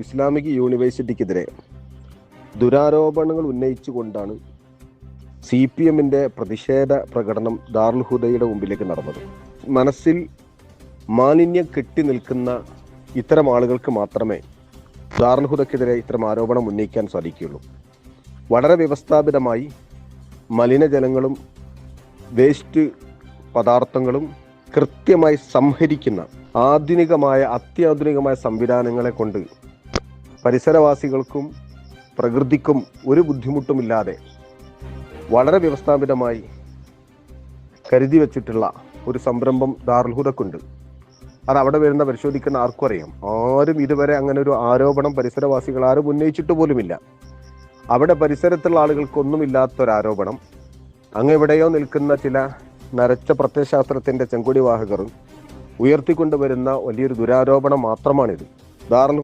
Islamic യൂണിവേഴ്സിറ്റിക്കെതിരെ ദുരാരോപണങ്ങൾ ഉന്നയിച്ചുകൊണ്ടാണ് സി പി എമ്മിന്റെ പ്രതിഷേധ പ്രകടനം ദാറുൽ ഹുദയുടെ മുമ്പിലേക്ക് നടന്നത്. മനസ്സിൽ മാലിന്യം കെട്ടി നിൽക്കുന്ന ഇത്തരം ആളുകൾക്ക് മാത്രമേ ദാറുൽ ഹുദക്കെതിരെ ഇത്തരം ആരോപണം ഉന്നയിക്കാൻ സാധിക്കുകയുള്ളൂ. വളരെ വ്യവസ്ഥാപിതമായി മലിനജലങ്ങളും വേസ്റ്റ് പദാർത്ഥങ്ങളും കൃത്യമായി സംഹരിക്കുന്ന ആധുനികമായ അത്യാധുനികമായ സംവിധാനങ്ങളെ കൊണ്ട് പരിസരവാസികൾക്കും പ്രകൃതിക്കും ഒരു ബുദ്ധിമുട്ടുമില്ലാതെ വളരെ വ്യവസ്ഥാപിതമായി കരുതി വച്ചിട്ടുള്ള ഒരു സംരംഭം ദാർൽഹുദക്കുണ്ട് അത് അവിടെ വരുന്ന പരിശോധിക്കുന്ന ആർക്കും അറിയാം. ആരും ഇതുവരെ അങ്ങനെ ഒരു ആരോപണം പരിസരവാസികൾ ആരും ഉന്നയിച്ചിട്ട് പോലുമില്ല. അവിടെ പരിസരത്തുള്ള ആളുകൾക്കൊന്നുമില്ലാത്തൊരാരോപണം. അങ്ങ് എവിടെയോ നിൽക്കുന്ന ചില നരച്ച പ്രത്യയശാസ്ത്രത്തിന്റെ ചെങ്കുടിവാഹകർ ഉയർത്തിക്കൊണ്ടുവരുന്ന വലിയൊരു ദുരാരോപണം മാത്രമാണിത്. ദാറുൽ